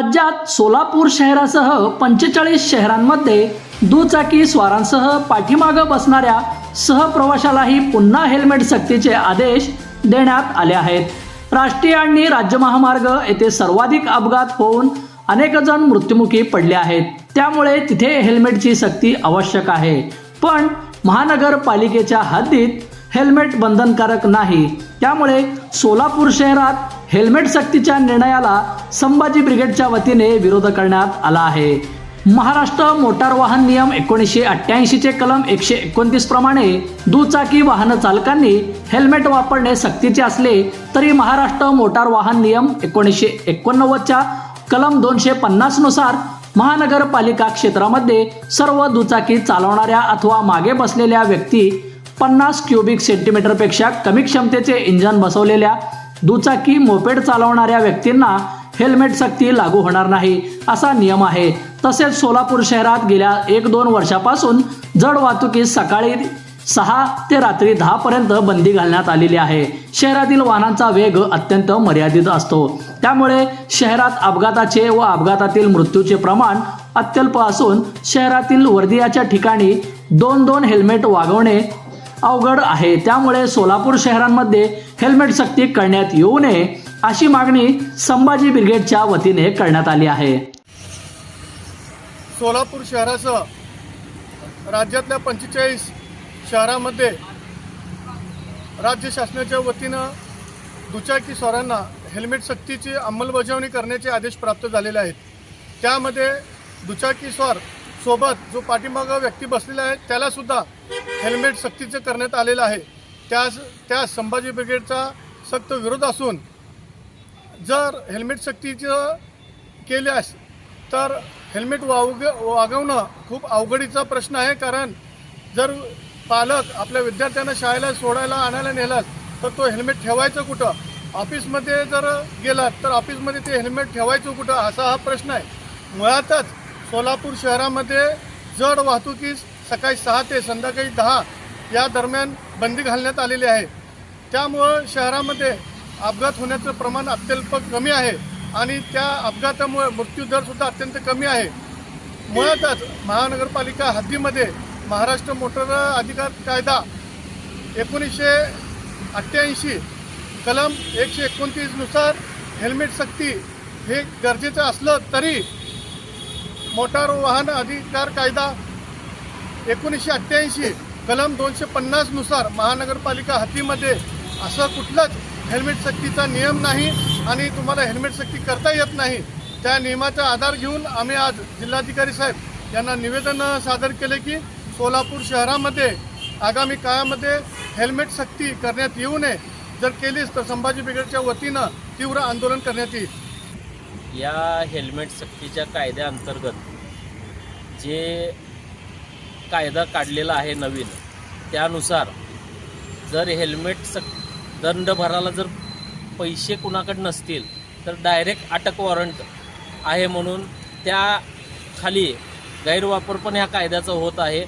राज्यात सोलापूर शहरासह पंचेचाळीस शहरांमध्ये दुचाकी स्वारांसह पाठीमागं बसणाऱ्या सहप्रवाशालाही पुन्हा हेल्मेट सक्तीचे आदेश देण्यात आले आहेत. राष्ट्रीय आणि राज्य महामार्ग येथे सर्वाधिक अपघात होऊन अनेक जण मृत्युमुखी पडले आहेत. त्यामुळे तिथे हेल्मेटची सक्ती आवश्यक आहे. पण महानगरपालिकेच्या हद्दीत हेल्मेट बंधनकारक नाही. त्यामुळे सोलापूर शहरात हेल्मेट सक्तीच्या निर्णयाला संभाजी ब्रिगेडच्या वतीने विरोध करण्यात आला आहे. महाराष्ट्र मोटार वाहन नियम एकोणीसशे अठ्ठ्याऐंशीचे कलम एकशे एकोणतीस प्रमाणे दुचाकी वाहन चालकांनी हेल्मेट वापरणे सक्तीचे असले तरी महाराष्ट्र मोटार वाहन नियम एकोणीसशे एकोणनव्वदच्या कलम दोनशे पन्नासनुसार महानगरपालिका क्षेत्रामध्ये सर्व दुचाकी चालवणाऱ्या अथवा मागे बसलेल्या व्यक्ती पन्नास क्युबिक सेंटीमीटरपेक्षा कमी क्षमतेचे इंजन बसवलेल्या दुचाकी मोपेड चालवणाऱ्या व्यक्तींना हेल्मेट सक्ती लागू होणार नाही असा नियम आहे. तसेच सोलापूर शहरात गेल्या एक दोन वर्षापासून जड वाहतुकीस सकाळी सहा ते रात्री दहा पर्यंत बंदी घालण्यात आलेली आहे. शहरातील वाहनांचा वेग अत्यंत मर्यादित असतो. त्यामुळे शहरात अपघाताचे व अपघातातील मृत्यूचे प्रमाण अत्यल्प असून शहरातील वर्दियाच्या ठिकाणी दोन दोन हेल्मेट वागवणे अवघड आहे. त्यामुळे सोलापूर शहरांमध्ये हेल्मेट सक्ती करण्यात येऊ नये अशी मागणी संभाजी ब्रिगेडच्या वतीने करण्यात आली आहे. सोलापूर शहरासह राज्यातल्या पंचेचाळीस शहरामध्ये राज्य शासनाच्या वतीनं दुचाकी स्वारांना हेल्मेट सक्तीची अंमलबजावणी करण्याचे आदेश प्राप्त झालेले आहेत. त्यामध्ये दुचाकी स्वार सोबत जो पाठीमागं व्यक्ती बसलेला आहे त्यालासुद्धा हेल्मेट सक्तीचं करण्यात आलेलं आहे. त्यास त्या संभाजी ब्रिगेडचा सक्त विरोध असून जर हेल्मेट सक्तीचं केल्यास तर हेल्मेट वावग वागवणं खूप अवघडीचा प्रश्न आहे. कारण जर पालक आपल्या विद्यार्थ्यांना शाळेला सोडायला आणायला नेलात तर तो हेल्मेट ठेवायचं कुठं? ऑफिसमध्ये जर गेलात तर ऑफिसमध्ये ते हेल्मेट ठेवायचं कुठं? असा हा प्रश्न आहे. मुळातच सोलापूर शहरामध्ये जड वाहतुकीस सकाळी सहा ते संध्याकाळी दहा या दरम्यान बंदी घालण्यात आलेली आहे. त्यामुळं शहरामध्ये अपघात होण्याचं प्रमाण अत्यल्प कमी आहे आणि त्या अपघातामुळे मृत्यूदरसुद्धा अत्यंत कमी आहे. मुळातच महानगरपालिका हद्दीमध्ये महाराष्ट्र मोटर अधिकार कायदा एकोणीसशे अठ्ठ्याऐंशी कलम एकशे एकोणतीसनुसार हेल्मेट सक्ती हे गरजेचं असलं तरी मोटार वाहन अधिकार कायदा एकोणीसशे अठ्ठ्याऐंशी कलम दोनशे पन्नासनुसार महानगरपालिका हद्दीमध्ये असं कुठलाच हेल्मेट सक्तीचा नियम नाही आणि तुम्हाला हेल्मेट सक्ती करता येत नाही त्या नियमाचा आधार घेऊन आम्ही आज जिल्हाधिकारी साहेब यांना निवेदन सादर केले की सोलापूर शहरामध्ये आगामी काळामध्ये हेल्मेट सक्ती करण्यात येऊ नये. जर केलीच तर संभाजी ब्रिगेडच्या वतीनं तीव्र आंदोलन करण्यात येईल. या हेल्मेट सक्तीच्या कायद्याअंतर्गत जे कायदा काढलेला आहे नवीन त्यानुसार जर हेल्मेट सक दंड भरायला जर पैसे कुणाकडे नसतील तर डायरेक्ट अटक वॉरंट आहे म्हणून त्या खाली गैरवापर पण ह्या कायद्याचा होत आहे.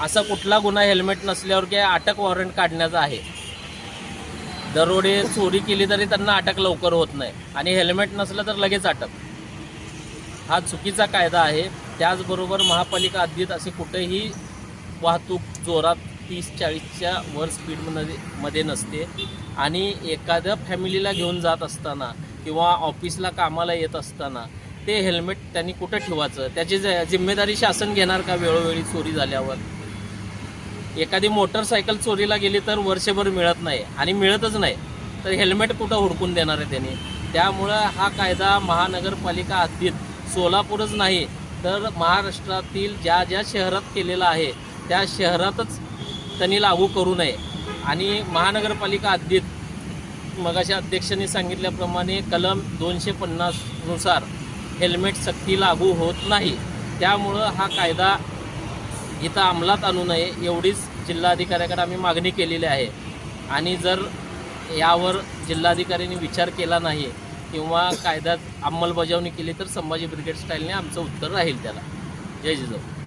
असा कुठला गुन्हा हेल्मेट नसल्यावर की अटक वॉरंट काढण्याचा आहे दरोडे चोरी केली तरी त्यांना अटक लवकर होत नाही. आणि हेल्मेट नसलं तर लगेच अटक. हा चुकीचा कायदा आहे. त्याचबरोबर महापालिका हद्दीत असे कुठेही वाहतूक जोरात तीस चाळीसच्या वर स्पीडमध्ये मध्ये नसते. आणि एखाद्या फॅमिलीला घेऊन जात असताना किंवा ऑफिसला कामाला येत असताना ते हेल्मेट त्यांनी कुठं ठेवायचं? त्याची ज- जिम्मेदारी शासन घेणार का वेळोवेळी चोरी झाल्यावर? एखादी मोटरसायकल चोरीला गेली तर वर्षभर मिळत नाही आणि मिळतच नाही तर हेल्मेट कुठं हुडकून देणार आहे त्यांनी? त्यामुळं हा कायदा महानगरपालिका हद्दीत सोलापूरच नाही तर महाराष्ट्रातील ज्या ज्या शहरात केलेला आहे त्या शहरातच त्यांनी लागू करू नये. आणि महानगरपालिका हद्दीत मगाशी अध्यक्षांनी सांगितल्याप्रमाणे कलम दोनशे पन्नासनुसार हेल्मेट सक्ती लागू होत नाही. त्यामुळं हा कायदा इथं अंमलात आणू नये एवढीच जिल्हाधिकाऱ्याकडे आम्ही मागणी केलेली आहे. आणि जर यावर जिल्हाधिकाऱ्यांनी विचार केला नाही किंवा कायद्यात अंमलबजावणी केली तर संभाजी ब्रिगेड स्टाईलने आमचं उत्तर राहील त्याला. जय जिजाऊ.